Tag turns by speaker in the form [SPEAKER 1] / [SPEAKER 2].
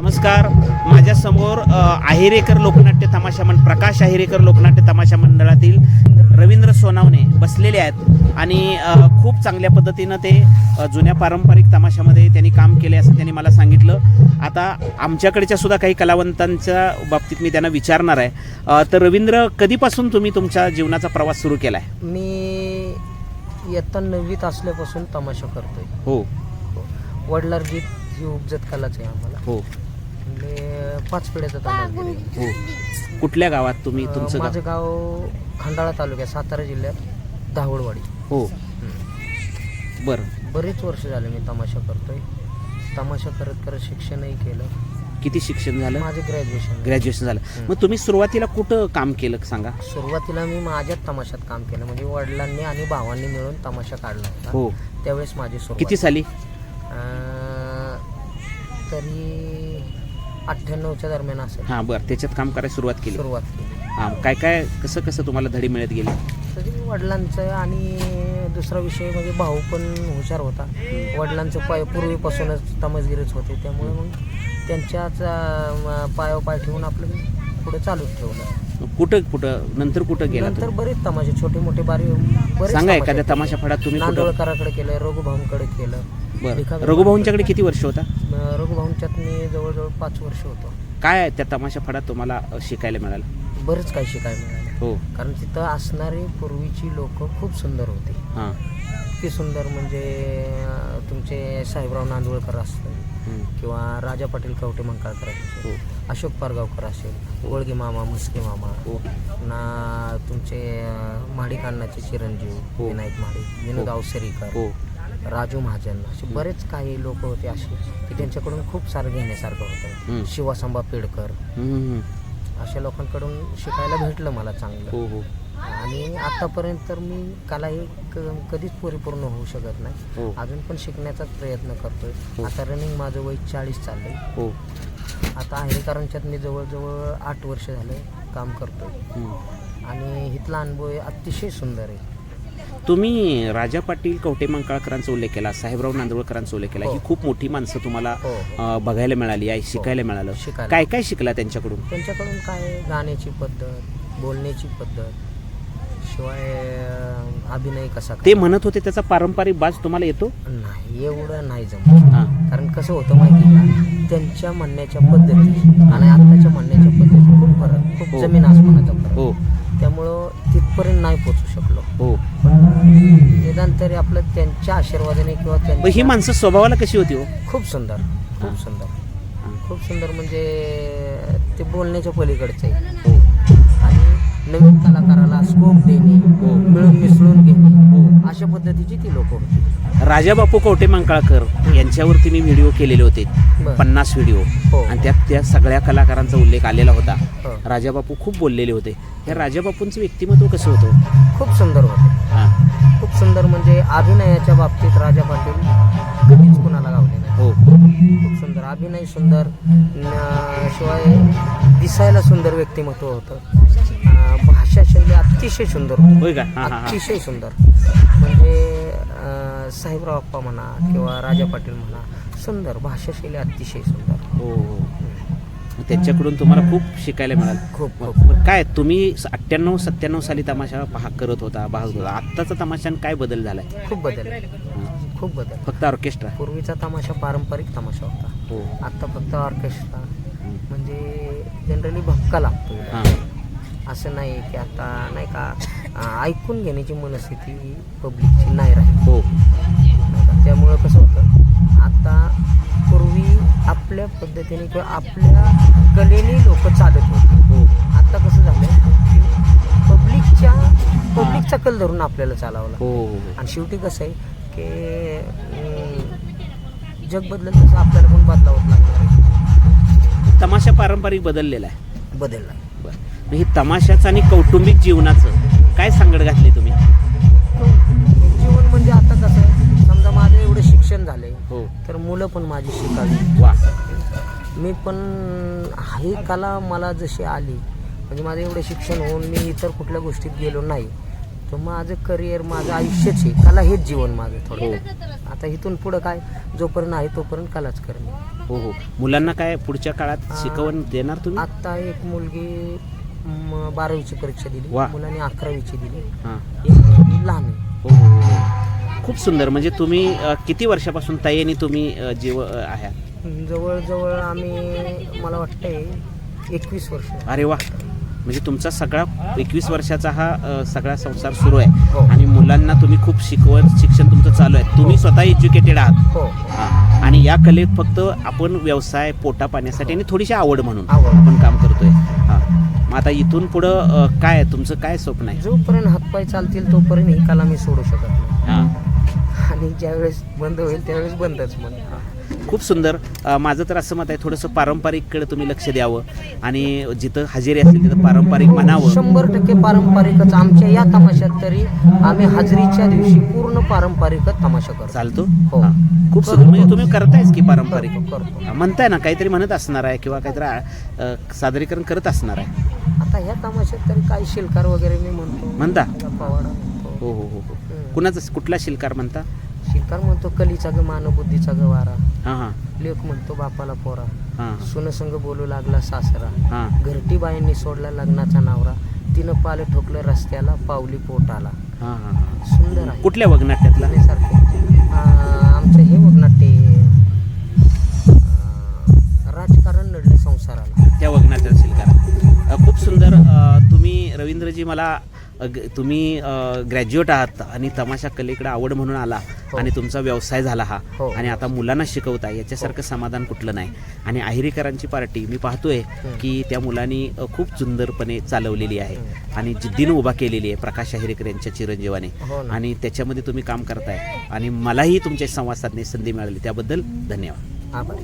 [SPEAKER 1] नमस्कार. माझ्यासमोर अ, अहिरेकर लोकनाट्य तमाशा मंडळ प्रकाश अहिरेकर लोकनाट्य तमाशा मंडळातील रवींद्र सोनावणे बसलेले आहेत आणि खूप चांगल्या पद्धतीनं ते जुन्या पारंपरिक तमाशामध्ये त्यांनी काम केले असं त्यांनी मला सांगितलं. आता आमच्याकडच्या सुद्धा काही कलावंतांच्या बाबतीत मी त्यांना विचारणार आहे. तर रवींद्र कधीपासून तुम्ही तुमच्या जीवनाचा प्रवास सुरू केला आहे
[SPEAKER 2] मी इयत्ता नववीत असल्यापासून तमाशा करतोय.
[SPEAKER 1] हो.
[SPEAKER 2] वडलारजीत ही उपजत कलाच आहे आम्हाला.
[SPEAKER 1] हो.
[SPEAKER 2] पाच पिढ्याचा आहे.
[SPEAKER 1] हो. कुठल्या गावात तुम्ही
[SPEAKER 2] अं,
[SPEAKER 1] तुमचं
[SPEAKER 2] माझं
[SPEAKER 1] गाव
[SPEAKER 2] खंडाळा तालुक्यात सातारा जिल्ह्यात दाहोळवाडी
[SPEAKER 1] हो. बरं.
[SPEAKER 2] बरेच वर्ष झाले मी तमाशा करतोय. तमाशा करत करत शिक्षणही केलं.
[SPEAKER 1] किती शिक्षण झालं?
[SPEAKER 2] माझं ग्रॅज्युएशन
[SPEAKER 1] ग्रॅज्युएशन झालं. मग तुम्ही सुरुवातीला कुठं काम केलं सांगा?
[SPEAKER 2] सुरुवातीला मी माझ्याच तमाशात काम केलं. म्हणजे वडिलांनी आणि भावांनी मिळून तमाशा काढला होता.
[SPEAKER 1] हो.
[SPEAKER 2] त्यावेळेस माझी सुरुवात
[SPEAKER 1] किती साली?
[SPEAKER 2] अं, तरी अठ्ठ्याण्णवच्या दरम्यान असेल
[SPEAKER 1] हां बरं. त्याच्यात काम करायला सुरुवात केली.
[SPEAKER 2] सुरुवात केली.
[SPEAKER 1] हां काय काय कसं कसं तुम्हाला धडी मिळत गेली?
[SPEAKER 2] तरी वडिलांचं आणि दुसरा विषय म्हणजे भाऊ पण हुशार होता. वडिलांचं पाय पूर्वीपासूनच तमसगिरीच होते. त्यामुळे मग त्यांच्याच अं, पायावर पाय ठेवून आपलं पुढे चालूच ठेवलं.
[SPEAKER 1] कुठं कुठं नंतर कुठं गेला
[SPEAKER 2] नंतर
[SPEAKER 1] तुम्ही?
[SPEAKER 2] बरेच तमाशे छोटे मोठे बारी बरेच
[SPEAKER 1] सांगा
[SPEAKER 2] तमाशे
[SPEAKER 1] एखाद्या
[SPEAKER 2] केले.
[SPEAKER 1] तमाशा फडात तुम्ही कुठं?
[SPEAKER 2] नांदोळकराकडे केलं रघुभाऊंकडे केलं.
[SPEAKER 1] बरं. रघुभाऊंच्याकडे किती वर्ष होता?
[SPEAKER 2] अं, रघुभाऊंच्यात मी जवळजवळ पाच वर्ष होतो.
[SPEAKER 1] काय त्या तमाशा फडात तुम्हाला अ, शिकायला मिळालं?
[SPEAKER 2] बरंच काही शिकायला मिळालं.
[SPEAKER 1] हो.
[SPEAKER 2] कारण तिथं असणारी पूर्वीची लोक खूप सुंदर होती.
[SPEAKER 1] हां.
[SPEAKER 2] इतकी सुंदर म्हणजे अं, तुमचे साहेबराव नांदुळकर असतील
[SPEAKER 1] हं.
[SPEAKER 2] किंवा राजा पाटील कवटे मंकाळकर
[SPEAKER 1] हो.
[SPEAKER 2] असेल अशोक पारगावकर असेल गोळगे मामा मुस्के मामा
[SPEAKER 1] हो.
[SPEAKER 2] ना तुमचे अं, महाडिक अण्णाचे चिरंजीव
[SPEAKER 1] हो.
[SPEAKER 2] विनायक महाडिक विनोद अवसरीकर
[SPEAKER 1] हो.
[SPEAKER 2] राजू महाजन असे बरेच काही लोक होते असे की त्यांच्याकडून खूप सारं घेण्यासारखं. होतं. शिवासंबा पेडकर. अशा लोकांकडून शिकायला भेटलं मला चांगलं.
[SPEAKER 1] हो हो.
[SPEAKER 2] आणि आतापर्यंत तर मी कला ही क- कधीच परिपूर्ण होऊ शकत नाही.
[SPEAKER 1] हो.
[SPEAKER 2] अजून पण शिकण्याचाच प्रयत्न करतोय.
[SPEAKER 1] हो.
[SPEAKER 2] आता रनिंग माझं वय चाळीस चाललंय.
[SPEAKER 1] हो.
[SPEAKER 2] आता अहिरेकरांच्यात मी जवळजवळ आठ वर्ष झाले काम करतोय. आणि इथला अनुभव अतिशय सुंदर आहे.
[SPEAKER 1] तुम्ही राजा पाटील कवटे मंकाळकरांचा उल्लेख केला साहेबराव नांदवळकरांचा उल्लेख केला
[SPEAKER 2] हो.
[SPEAKER 1] ही. खूप मोठी माणसं तुम्हाला
[SPEAKER 2] हो
[SPEAKER 1] अ, बघायला मिळाली आहे शिकायला मिळालं.
[SPEAKER 2] शिकायला.
[SPEAKER 1] काय काय शिकला त्यांच्याकडून?
[SPEAKER 2] त्यांच्याकडून काय गाण्याची पद्धत बोलण्याची पद्धत शिवाय अं, अभिनय कसा
[SPEAKER 1] ते
[SPEAKER 2] करायचा.
[SPEAKER 1] म्हणत होते त्याचा पारंपरिक बाज तुम्हाला येतो?
[SPEAKER 2] नाही एवढं नाही जमत.
[SPEAKER 1] हां.
[SPEAKER 2] कारण कसं होतं माहिती का? त्यांच्या म्हणण्याच्या पद्धती आणि आत्ताच्या म्हणण्याच्या पद्धती खूप फरक खूप
[SPEAKER 1] हो.
[SPEAKER 2] जमीन आसमानाचा फरक.
[SPEAKER 1] हो.
[SPEAKER 2] त्यामुळं तिथपर्यंत नाही पोचू शकलो.
[SPEAKER 1] हो.
[SPEAKER 2] निदान तरी आपलं त्यांच्या आशीर्वादाने किंवा
[SPEAKER 1] पण ही
[SPEAKER 2] त्यांच्या
[SPEAKER 1] माणसं स्वभावाला कशी होती हो?
[SPEAKER 2] खूप सुंदर. खूप सुंदर. खूप सुंदर म्हणजे ते बोलण्याच्या पलीकडचं आहे.
[SPEAKER 1] हो.
[SPEAKER 2] आणि नवीन कलाकाराला स्कोप देणे
[SPEAKER 1] हो.
[SPEAKER 2] मिळून मिसळून घेणे. अशा पद्धतीची ती लोक होती.
[SPEAKER 1] राजाबापू कवटे मंकाळकर यांच्यावरती मी व्हिडिओ केलेले होते.
[SPEAKER 2] बरं.
[SPEAKER 1] पन्नास व्हिडिओ.
[SPEAKER 2] हो.
[SPEAKER 1] आणि त्यात त्या सगळ्या कलाकारांचा उल्लेख आलेला होता.
[SPEAKER 2] हो.
[SPEAKER 1] राजाबापू खूप बोललेले होते. या राजाबापूंचं व्यक्तिमत्व कसं होतं?
[SPEAKER 2] खूप सुंदर होते.
[SPEAKER 1] हां.
[SPEAKER 2] खूप सुंदर म्हणजे अभिनयाच्या बाबतीत राजा पाटील कधीच कुणाला गावले नाही.
[SPEAKER 1] हो.
[SPEAKER 2] खूप सुंदर. अभिनय सुंदर न- शिवाय दिसायला सुंदर व्यक्तिमत्व होतं. अं, भाषा शैली अतिशय सुंदर
[SPEAKER 1] होय का? हां हां हां.
[SPEAKER 2] अतिशय सुंदर. म्हणजे अं, साहेबराव अप्पा म्हणा किंवा राजा पाटील म्हणा सुंदर भाषा शैली अतिशय सुंदर.
[SPEAKER 1] हो हो. मग त्यांच्याकडून तुम्हाला खूप शिकायला मिळालं.
[SPEAKER 2] खूप खूप.
[SPEAKER 1] मग काय तुम्ही अठ्ठ्याण्णव सत्त्याण्णव साली तमाशा पहा करत होता पाहत होता. आत्ताचा तमाशान काय बदल झालाय?
[SPEAKER 2] खूप बदल
[SPEAKER 1] हां.
[SPEAKER 2] खूप बदल
[SPEAKER 1] फक्त ऑर्केस्ट्रा?
[SPEAKER 2] पूर्वीचा तमाशा पारंपरिक तमाशा होता.
[SPEAKER 1] हो.
[SPEAKER 2] आता फक्त ऑर्केस्ट्रा. म्हणजे जनरली भक्का लागतो
[SPEAKER 1] हां.
[SPEAKER 2] असं नाही की आता नाही का ऐकून घेण्याची मनस्थिती पब्लिकची नाही राहिली.
[SPEAKER 1] हो?
[SPEAKER 2] त्यामुळं कसं होतं आता पूर्वी आपल्या पद्धतीने किंवा आपल्या कलेने लोक चालत होते.
[SPEAKER 1] हो.
[SPEAKER 2] आता कसं झालं पब्लिकच्या पब्लिकचा कल धरून आपल्याला चालावं लागतं.
[SPEAKER 1] हो हो हो.
[SPEAKER 2] आणि शेवटी कसं आहे की जग बदलत तसं आपल्याला पण बदलावंच लागणार आहे.
[SPEAKER 1] तमाशा पारंपरिक बदललेला आहे.
[SPEAKER 2] बदलला
[SPEAKER 1] हे तमाशाचं आणि कौटुंबिक जीवनाचं काय सांगड घातली तुम्ही?
[SPEAKER 2] जीवन म्हणजे आता कसं आहे, समजा माझं एवढं शिक्षण झालंय
[SPEAKER 1] हो.
[SPEAKER 2] तर मुलं पण माझी शिकावी.
[SPEAKER 1] वा.
[SPEAKER 2] मी पण ही कला मला जशी आली म्हणजे माझं एवढं शिक्षण होऊन मी इतर कुठल्या गोष्टीत गेलो नाही तर माझं करिअर माझं आयुष्यच आहे. कला हेच जीवन माझं थोडं. आता इथून पुढं काय? जोपर्यंत आहे तोपर्यंत कलाच करणे
[SPEAKER 1] हो हो. मुलांना काय पुढच्या काळात शिकवण देणार तुम्ही?
[SPEAKER 2] आता एक मुलगी बारावीची परीक्षा दिली.
[SPEAKER 1] वा.
[SPEAKER 2] मुलांनी अकरावीची दिली.
[SPEAKER 1] हां.
[SPEAKER 2] एक लहान आहे.
[SPEAKER 1] हो हो हो. खूप सुंदर. म्हणजे तुम्ही अ, किती वर्षापासून ताईनी तुम्ही अ, जीव अ, आहात?
[SPEAKER 2] जवळजवळ आम्ही मला वाटतंय एकवीस वर्ष.
[SPEAKER 1] अरे वा. म्हणजे तुमचा सगळा एकवीस वर्षाचा हा अ, सगळा संसार सुरू आहे.
[SPEAKER 2] हो.
[SPEAKER 1] आणि मुलांना तुम्ही खूप शिकवण शिक्षण तुमचं चालू आहे. तुम्ही स्वतः एज्युकेटेड आहात.
[SPEAKER 2] हो.
[SPEAKER 1] हा. आणि या कलेत फक्त आपण व्यवसाय पोटा पाण्यासाठी आणि थोडीशी आवड म्हणून
[SPEAKER 2] आवड.
[SPEAKER 1] आपण काम करतोय. हा. मग आता इथून पुढं अ, काय आहे? तुमचं काय स्वप्न आहे?
[SPEAKER 2] जोपर्यंत हातपाय चालतील तोपर्यंत ही कला मी सोडू शकत नाही.
[SPEAKER 1] हा.
[SPEAKER 2] आणि ज्यावेळेस बंद होईल त्यावेळेस बंदच मग.
[SPEAKER 1] खूप सुंदर. अ, माझं तर असं मत आहे थोडंसं पारंपरिककडे तुम्ही लक्ष द्यावं. आणि जिथं हजेरी असेल तिथं पारंपरिक म्हणावं.
[SPEAKER 2] शंभर टक्के पारंपरिकच. आमच्या या तमाशात तरी आम्ही हजेरीच्या दिवशी पूर्ण पारंपरिकच तमाशा करतो.
[SPEAKER 1] चालतो?
[SPEAKER 2] हो.
[SPEAKER 1] हा. खूप सुंदर. म्हणजे तुम्ही करतायच की पारंपरिक?
[SPEAKER 2] करतो करतो.
[SPEAKER 1] म्हणताय ना काहीतरी म्हणत असणार आहे किंवा काहीतरी अ, सादरीकरण करत असणार आहे.
[SPEAKER 2] आता ह्या तमाशात तरी काही शिलकार वगैरे मी म्हणतो.
[SPEAKER 1] म्हणता? हो हो हो हो.
[SPEAKER 2] हम्म.
[SPEAKER 1] कुणाचा कुठला शिल्कार म्हणता?
[SPEAKER 2] शिलकार म्हणतो कलीचा ग मानबुद्धीचा ग वारा.
[SPEAKER 1] हां हां.
[SPEAKER 2] लेख म्हणतो बापाला पोरा.
[SPEAKER 1] हां.
[SPEAKER 2] सुनसंग बोलू लागला सासरा.
[SPEAKER 1] हां.
[SPEAKER 2] घरटी बायांनी सोडला लग्नाचा नावरा. तिनं पाले ठोकलं रस्त्याला पावली पोटाला.
[SPEAKER 1] हां हां हां.
[SPEAKER 2] सुंदर आहे.
[SPEAKER 1] कुठल्या वगनाट्यातला?
[SPEAKER 2] सारखे आमचं हे
[SPEAKER 1] रवींद्रजी मला तुम्ही ग्रॅज्युएट आहात आणि तमाशा कलेकडे आवड म्हणून आला
[SPEAKER 2] हो.
[SPEAKER 1] आणि तुमचा व्यवसाय झाला हा
[SPEAKER 2] हो.
[SPEAKER 1] आणि आता मुलांना शिकवता याच्यासारखं समाधान कुठलं नाही आणि आहिरीकरांची पार्टी मी पाहतोय
[SPEAKER 2] हं.
[SPEAKER 1] की त्या मुलांनी खूप सुंदरपणे चालवलेली आहे
[SPEAKER 2] हं.
[SPEAKER 1] आणि जिद्दीनं उभा केलेली आहे प्रकाश आहिरेकर यांच्या चिरंजीवाने
[SPEAKER 2] हो
[SPEAKER 1] आणि त्याच्यामध्ये तुम्ही काम करताय आणि मलाही तुमच्या संवाद साधण्याची संधी मिळाली त्याबद्दल धन्यवाद
[SPEAKER 2] आभार